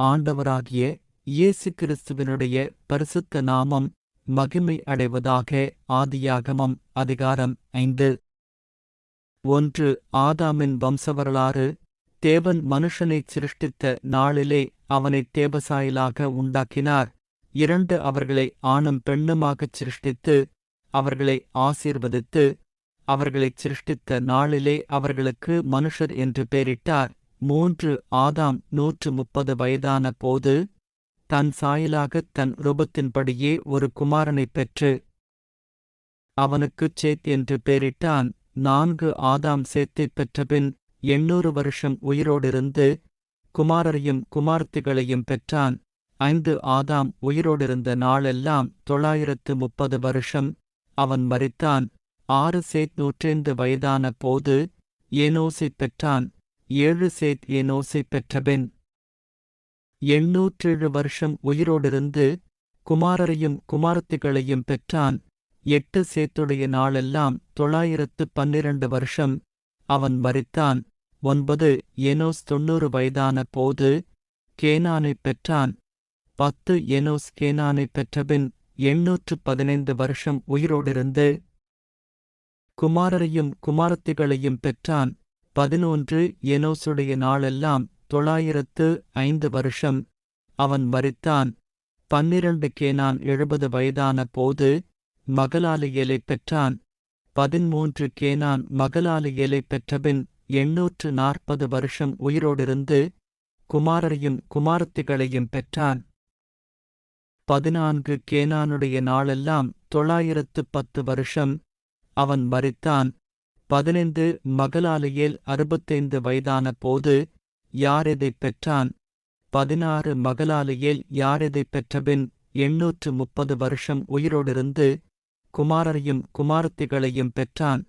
ஆண்டவராகிய இயேசு கிறிஸ்துவினுடைய பரிசுத்த நாமம் மகிமை அடைவதாக ஆதியாகமம் அதிகாரம் ஐந்து. ஒன்று ஆதாமின் வம்சவரலாறு தேவன் மனுஷனைச் சிருஷ்டித்த நாளிலே அவனைத் தேவசாயிலாக உண்டாக்கினார். இரண்டு அவர்களை ஆணும் பெண்ணுமாகச் சிருஷ்டித்து அவர்களை ஆசீர்வதித்து அவர்களைச் சிருஷ்டித்த நாளிலே அவர்களுக்கு மனுஷர் என்று பெயரிட்டார். மூன்று ஆதாம் நூற்று முப்பது வயதான போது தன் சாயலாகத் தன் ரூபத்தின்படியே ஒரு குமாரனைப் பெற்று அவனுக்குச் சேத் என்று பெயரிட்டான். நான்கு ஆதாம் சேத்தைப் பெற்றபின் எண்ணூறு வருஷம் உயிரோடிருந்து குமாரரையும் குமார்த்திகளையும் பெற்றான். ஐந்து ஆதாம் உயிரோடிருந்த நாளெல்லாம் தொள்ளாயிரத்து முப்பது வருஷம் அவன் மறித்தான் ஆறு சேத் நூற்றைந்து வயதான போது ஏனோசை பெற்றான். ஏழு சேத் ஏனோசை பெற்றபின் எண்ணூற்றேழு வருஷம் உயிரோடிருந்து குமாரரையும் குமாரத்திகளையும் பெற்றான். எட்டு சேத்துடைய நாளெல்லாம் தொள்ளாயிரத்து பன்னிரண்டு வருஷம் அவன் மறித்தான் ஒன்பது ஏனோஸ் தொன்னூறு வயதான போது கேனானைப் பெற்றான். பத்து ஏனோஸ் கேனானைப் பெற்றபின் எண்ணூற்று பதினைந்து வருஷம் உயிரோடிருந்து குமாரரையும் குமாரத்திகளையும் பெற்றான். பதினொன்று எனோசுடைய நாளெல்லாம் தொள்ளாயிரத்து ஐந்து வருஷம். அவன் மறித்தான் பன்னிரண்டு கேனான் எழுபது வயதான போது மகளாலியலைப் பெற்றான். பதிமூன்று கேனான் மகளாலியலைப் பெற்றபின் எண்ணூற்று நாற்பது வருஷம் உயிரோடிருந்து குமாரரையும் குமாரத்திகளையும் பெற்றான். பதினான்கு கேனானுடைய நாளெல்லாம் தொள்ளாயிரத்து பத்து வருஷம் அவன் மறித்தான் பதினைந்து மகளாலியேல் அறுபத்தைந்து வயதான போது யாரெதைப் பெற்றான்? பதினாறு மகளாலியேல் யாரெதைப் பெற்றபின் எண்ணூற்று முப்பது வருஷம் உயிரோடிருந்து குமாரரையும் குமாரத்திகளையும் பெற்றான்.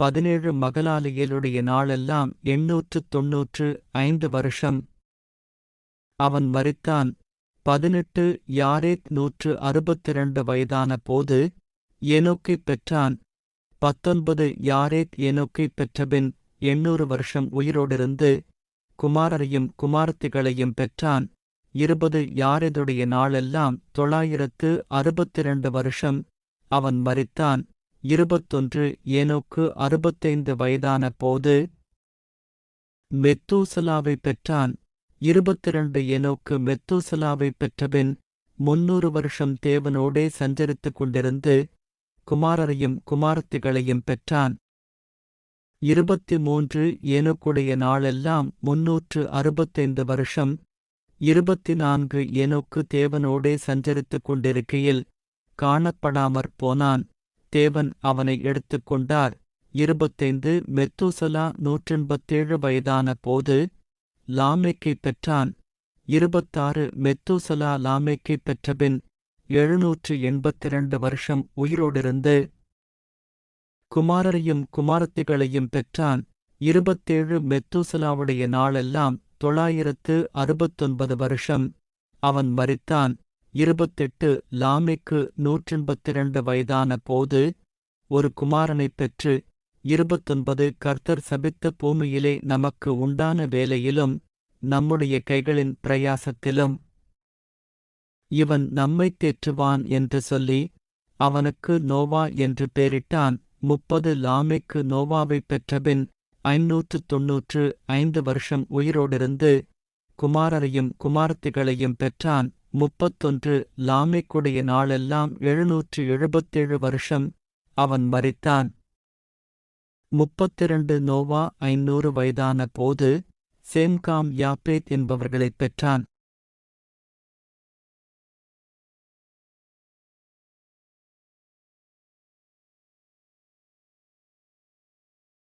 பதினேழு மகளாலையிலுடைய நாளெல்லாம் எண்ணூற்று தொன்னூற்று ஐந்து வருஷம் அவன் மறித்தான் பதினெட்டு யாரேத் நூற்று அறுபத்திரண்டு வயதான போது எனோக்கை பெற்றான். பத்தொன்பது யாரேத் ஏனோக்கைப் பெற்றபின் எண்ணூறு வருஷம் உயிரோடிருந்து குமாரரையும் குமாரத்திகளையும் பெற்றான். இருபது யாரெதுடைய நாளெல்லாம் தொள்ளாயிரத்து அறுபத்திரண்டு வருஷம் அவன் மறித்தான் இருபத்தொன்று ஏனோக்கு அறுபத்தைந்து வயதான போது மெத்தூசலாவைப் பெற்றான். இருபத்திரண்டு ஏனோக்கு மெத்தூசலாவைப் பெற்றபின் முன்னூறு வருஷம் தேவனோடே சஞ்சரித்துக் கொண்டிருந்து குமாரரையும் குமாரத்திகளையும் பெற்றான். இருபத்தி மூன்று ஏனோக்குடைய நாளெல்லாம் முன்னூற்று அறுபத்தைந்து வருஷம். இருபத்தி நான்கு ஏனோக்கு தேவனோடே சஞ்சரித்துக் கொண்டிருக்கையில் காணப்படாமற் போனான். தேவன் அவனை எடுத்துக்கொண்டார் இருபத்தைந்து மெத்தூசலா நூற்றெண்பத்தேழு வயதான போது லாமேக்கை பெற்றான். இருபத்தாறு மெத்தூசலா லாமேக்கை பெற்றபின் எழுநூற்று எண்பத்திரண்டு வருஷம் உயிரோடிருந்து குமாரரையும் குமாரத்திகளையும் பெற்றான். இருபத்தேழு மெத்தூசலாவுடைய நாளெல்லாம் தொள்ளாயிரத்து அறுபத்தொன்பது வருஷம் அவன் மறித்தான் இருபத்தெட்டு லாமிக்கு நூற்றெண்பத்திரண்டு வயதான போது ஒரு குமாரனைப் பெற்று இருபத்தொன்பது கர்த்தர் சபித்த பூமியிலே நமக்கு உண்டான வேலையிலும் நம்முடைய கைகளின் பிரயாசத்திலும் இவன் நம்மைத் தேற்றுவான் என்று சொல்லி அவனுக்கு நோவா என்று பெயரிட்டான். முப்பது லாமேக்கு நோவாவைப் பெற்றபின் ஐநூற்று தொன்னூற்று ஐந்து வருஷம் உயிரோடிருந்து குமாரரையும் குமாரத்திகளையும் பெற்றான். முப்பத்தொன்று லாமெக்குடைய நாளெல்லாம் எழுநூற்று எழுபத்தேழு வருஷம் அவன் மறித்தான் முப்பத்திரண்டு நோவா ஐநூறு வயதான போது சேம்காம் யாப்பேத் என்பவர்களைப் பெற்றான்.